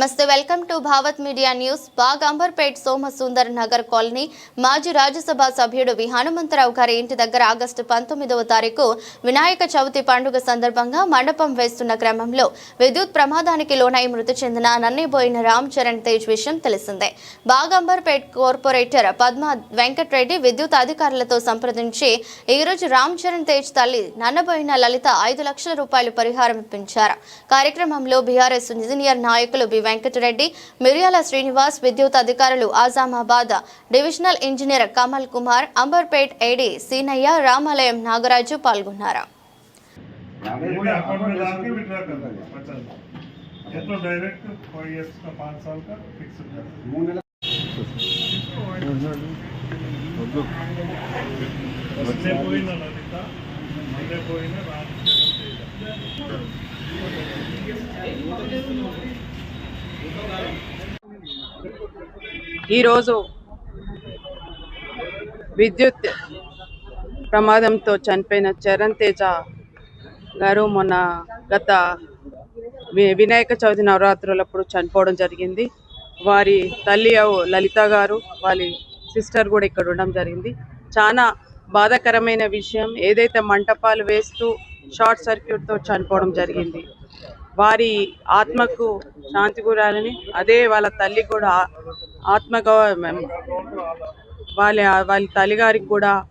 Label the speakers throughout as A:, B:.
A: నమస్తే welcome to Bhavat media news. Bagh Amberpet Somasundar Nagar colony మాజీ రాజ్యసభ సభ్యుడు వి హనుమంతరావు గారి ఇంటి దగ్గర ఆగస్టు పంతొమ్మిదవ తారీఖు వినాయక చవితి పండుగ సందర్భంగా మండపం వేస్తున్న క్రమంలో విద్యుత్ ప్రమాదానికి లోనై మృతి చెందిన నన్నిబోయిన రామ్ చరణ్ తేజ్ విషయం తెలిసిందే. బాగ్ అంబర్పేట్ కార్పొరేటర్ పద్మ వెంకట్రెడ్డి విద్యుత్ అధికారులతో సంప్రదించి ఈరోజు రామ్ చరణ్ తేజ్ తల్లి నన్నబోయిన లలిత ఐదు లక్షల రూపాయలు పరిహారం ఇప్పించారు. కార్యక్రమంలో బీఆర్ఎస్ ఇంజనీర్ నాయకులు బి వెంకటరెడ్డి మిర్యాల శ్రీనివాస్ విద్యుత్ అధికారులు Azamabad divisional engineer Kamal Kumar Amberpet AD Seenaiah రామాలయం నాగరాజు పాల్గొన్నారు.
B: మళ్ళీ పోయిన చేయాలి
C: ఈరోజు విద్యుత్ ప్రమాదంతో చనిపోయిన చరణ్ తేజ గారు మొన్న గత వి- వినాయక చవితి నవరాత్రులప్పుడు చనిపోవడం జరిగింది. వారి తల్లి లలిత గారు వారి సిస్టర్ కూడా ఇక్కడ ఉండడం జరిగింది. చాలా బాధాకరమైన విషయం. ఏదైతే మంటపాలు వేస్తూ షార్ట్ సర్క్యూట్తో చనిపోవడం జరిగింది. వారి ఆత్మకు శాంతి కూరాలని అదే వాళ్ళ తల్లి కూడా ఆ- ఆత్మ వాళ్ళ వాళ్ళ తల్లిగారికి కూడా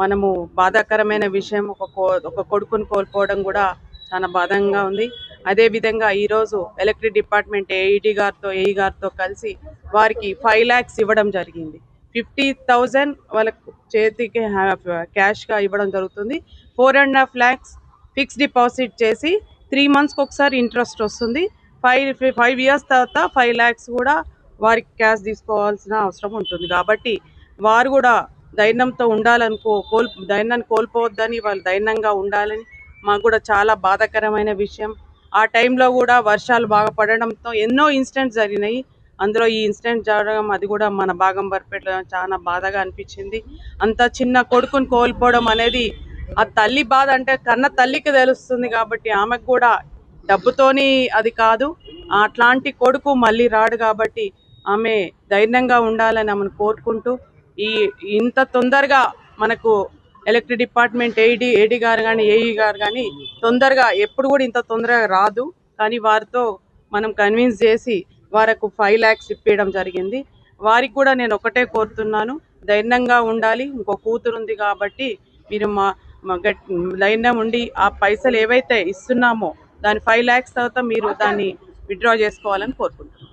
C: మనము బాధాకరమైన విషయం ఒక కో- ఒక కొడుకుని కోల్పోవడం కూడా చాలా బాధంగా ఉంది. అదే విధంగా ఈరోజు ఎలక్ట్రిక్ డిపార్ట్మెంట్ ఏఈటీ గారితో ఏఈ గారితో కలిసి వారికి ఫైవ్ ల్యాక్స్ ఇవ్వడం జరిగింది. ఫిఫ్టీ థౌజండ్ వాళ్ళకు చేతికి క్యాష్గా ఇవ్వడం జరుగుతుంది. Four and half lakhs fix deposit చేసి త్రీ మంత్స్కి ఒకసారి ఇంట్రెస్ట్ వస్తుంది. ఫైవ్ ఫైవ్ ఇయర్స్ తర్వాత ఫైవ్ ల్యాక్స్ కూడా వారికి క్యాష్ తీసుకోవాల్సిన అవసరం ఉంటుంది. కాబట్టి వారు కూడా ధైర్యంతో ఉండాలనుకో కోల్ ధైర్యాన్ని కోల్పోవద్దని వాళ్ళు ధైర్యంగా ఉండాలని మాకు కూడా చాలా బాధాకరమైన విషయం. ఆ టైంలో కూడా వర్షాలు బాగా పడడంతో ఎన్నో ఇన్సిడెంట్స్ జరిగినాయి. అందులో ఈ ఇన్సిడెంట్ జరగడం అది కూడా మన భాగం బర్పేటలో చాలా బాధగా అనిపించింది. అంత చిన్న కొడుకుని కోల్పోవడం అనేది ఆ తల్లి బాధ అంటే కన్న తల్లికి తెలుస్తుంది కాబట్టి ఆమెకు కూడా డబ్బుతోని అది కాదు. అట్లాంటి కొడుకు మళ్ళీ రాడు కాబట్టి ఆమె ధైర్యంగా ఉండాలని ఆమెను కోరుకుంటూ ఈ ఇంత తొందరగా మనకు ఎలక్ట్రిక్ డిపార్ట్మెంట్ ఏడి ఏడి గారు కానీ ఏఈ గారు కానీ తొందరగా ఎప్పుడు కూడా ఇంత తొందరగా రాదు. కానీ వారితో మనం కన్విన్స్ చేసి వారికి ఫైవ్ ల్యాక్స్ ఇప్పించడం జరిగింది. వారికి కూడా నేను ఒకటే కోరుతున్నాను. ధైర్యంగా ఉండాలి. ఇంకో కూతురు ఉంది కాబట్టి మీరు మా లైన్లో ఉండి ఆ పైసలు ఏవైతే ఇస్తున్నామో దాని ఫైవ్ ల్యాక్స్ తర్వాత మీరు దాన్ని విత్డ్రా చేసుకోవాలని కోరుకుంటున్నాను